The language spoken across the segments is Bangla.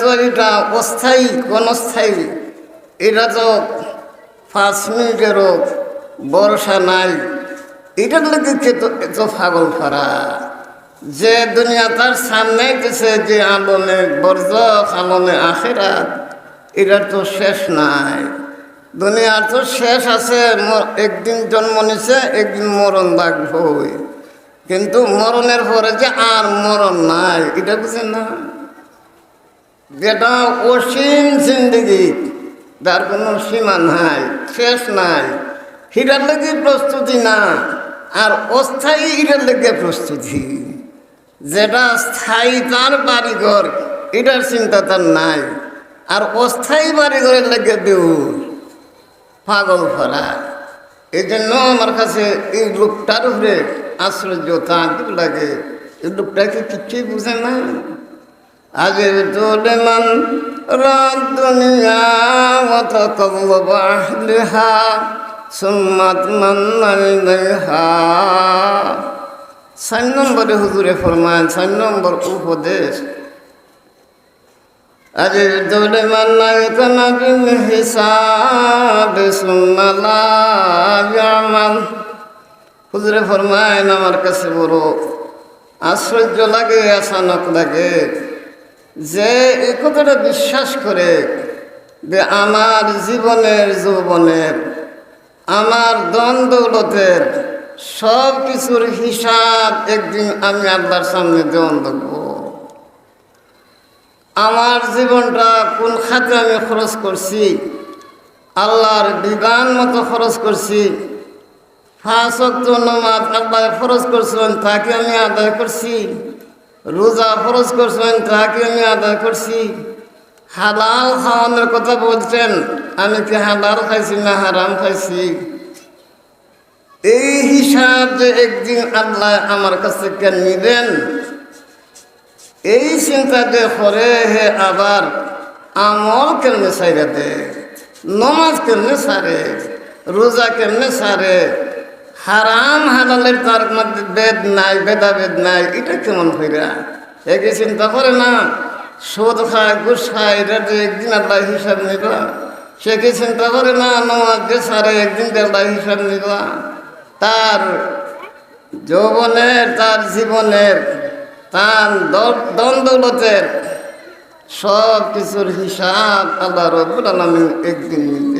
তো এটা অস্থায়ী ক্ষণস্থায়ী এটা তো পাঁচ মিনিটেরও ভরসা নাই। লেগে কে তো পাগল করা যে দুনিয়া তার সামনে গেছে, যে আলমে বর্জ আলমে আখেরাত, এটার তো শেষ নাই। দুনিয়ার তো শেষ আছে একদিন জন্ম নিছে, একদিন মরণ লাগবই কিন্তু মরণের পরে যে আর মরণ নাই, এটা বুঝেন না? যেটা অসীম জিন্দগি যার কোনো সীমা নাই, শেষ নাই। হিরার লেগে প্রস্তুতি না, আর অস্থায়ী হিরার লেগে প্রস্তুতি। যেটা স্থায়ী তার বাড়িঘর, এটার চিন্তা তার নাই, আর অস্থায়ী বাড়িঘরের লেগে দেউর পাগল ভরা। এই জন্য আমার কাছে এই লোকটার উপরে আশ্চর্য তাঁদের লাগে। এই লোকটাকে কিছুই বুঝে না। আগে তোলে মান রাত সুম্মাত চার নম্বরে হুজুরে ফরমান চার নম্বর উপদেশ। আরে সুম্মালা ইয়ামাল। হুজুরে ফরমায় আমার কাছে বড় আশ্চর্য লাগে আসানক লাগে। যে এই কথাটা বিশ্বাস করে যে আমার জীবনের, যৌবনের, আমার দন সব কিছুর হিসাব একদিন আমি আল্লাহর সামনে দেওয়ান দেখব আমার জীবনটা কোন খাতে আমি খরচ করছি? আল্লাহর বিধান মতো খরচ করছি। অক্ট নমাজ আল্লাহ ফরজ করছিলেন, তাকে আমি আদায় করছি। রোজা ফরজ করছেন তাকে আমি আদায় করছি? হালাল খাওয়ানোর কথা বলছেন, আমি কি হালাল খাইছি না হারাম খাইছি? এই হিসাব যে একদিন আল্লাহ আমার কাছে কেন নিবেন? এই চিন্তা যে করে হে আবার আমল কেমনে সাইরা দে নমাজ কেমনে সারে? রোজা কেমনে সারে? হারাম হালালের তার মধ্যে বেদ নাই, ভেদাভেদ নাই, এটা কেমন হইরা একই চিন্তা করে না? সুদ খায়, ঘুষ খায়, এটা যে একদিন আল্লাহ হিসাব নিবা সে কি চিন্তা করে না? নমাজ যে সারে, একদিন আল্লাহ হিসাব নিবা তার যৌবনের, তার জীবনের, তার দ্বন্দ্বলতের সব কিছুর হিসাব আল্লাহ রবুল আলমিন একদিন নিতেন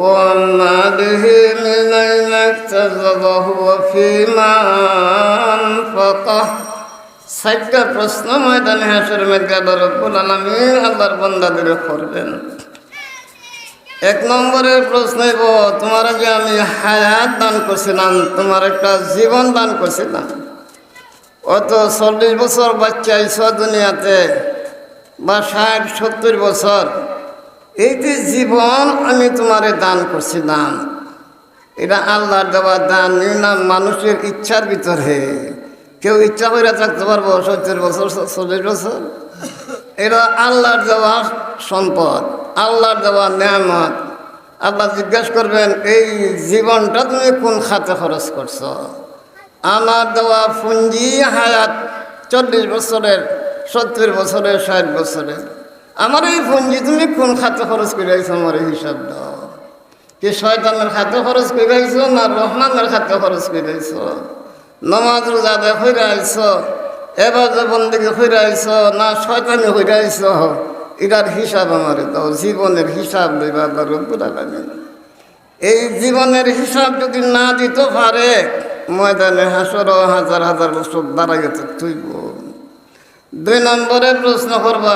وعن ماله من أين اكتسبه وفيما أنفقه সাইটটা প্রশ্ন ময়দানে হাসের মধ্যে আল্লাহ রব্বুল আলমিন আল্লাহর বন্দাদের করবেন এক নম্বরের প্রশ্ন হইব তোমার যে আমি হায়াত দান করছিলাম তোমার একটা জীবন দান করছিলাম অত চল্লিশ বছর বাচ্চা আইস দুনিয়াতে বা ষাট সত্তর বছর এই যে জীবন আমি তোমারে দান করছিলাম, এটা আল্লাহর দেওয়া দান না মানুষের ইচ্ছার ভিতরে। কেউ ইচ্ছা করে থাকতে পারব, সত্তর বছর, চল্লিশ বছর? এটা আল্লাহর দেওয়া সম্পদ, আল্লাহর দেওয়া নিয়ামত। আল্লাহ জিজ্ঞেস করবেন, এই জীবনটা তুমি কোন খাতে খরচ করছ? আমার দেওয়া পুঞ্জি হায়াত চল্লিশ বছরের, সত্তর বছরের, ষাট বছরের। আমার এই পুঞ্জি তুমি কোন খাতে খরচ করে আইছো আমার এই হিসাব দাও? কি শয়তানের খাতে খরচ করে আইছো না রহমানের খাতে খরচ করে আইছো? নমাজ রোজা হইরে আইছো এবার যে বন্দিকে হইরে আইছো, না শয়তানি হইরে আইছো? এটার হিসাব আমার দাও, জীবনের হিসাব লইবা রব্বুল আলামিন। এই জীবনের হিসাব যদি না দিতে পারে, ময়দানে হাসর হাজার হাজার বছর দাঁড়াইতে তুইব দুই নম্বরে প্রশ্ন করবা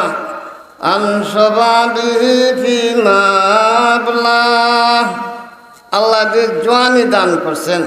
আল্লাহ জোয়ানি দান করছেন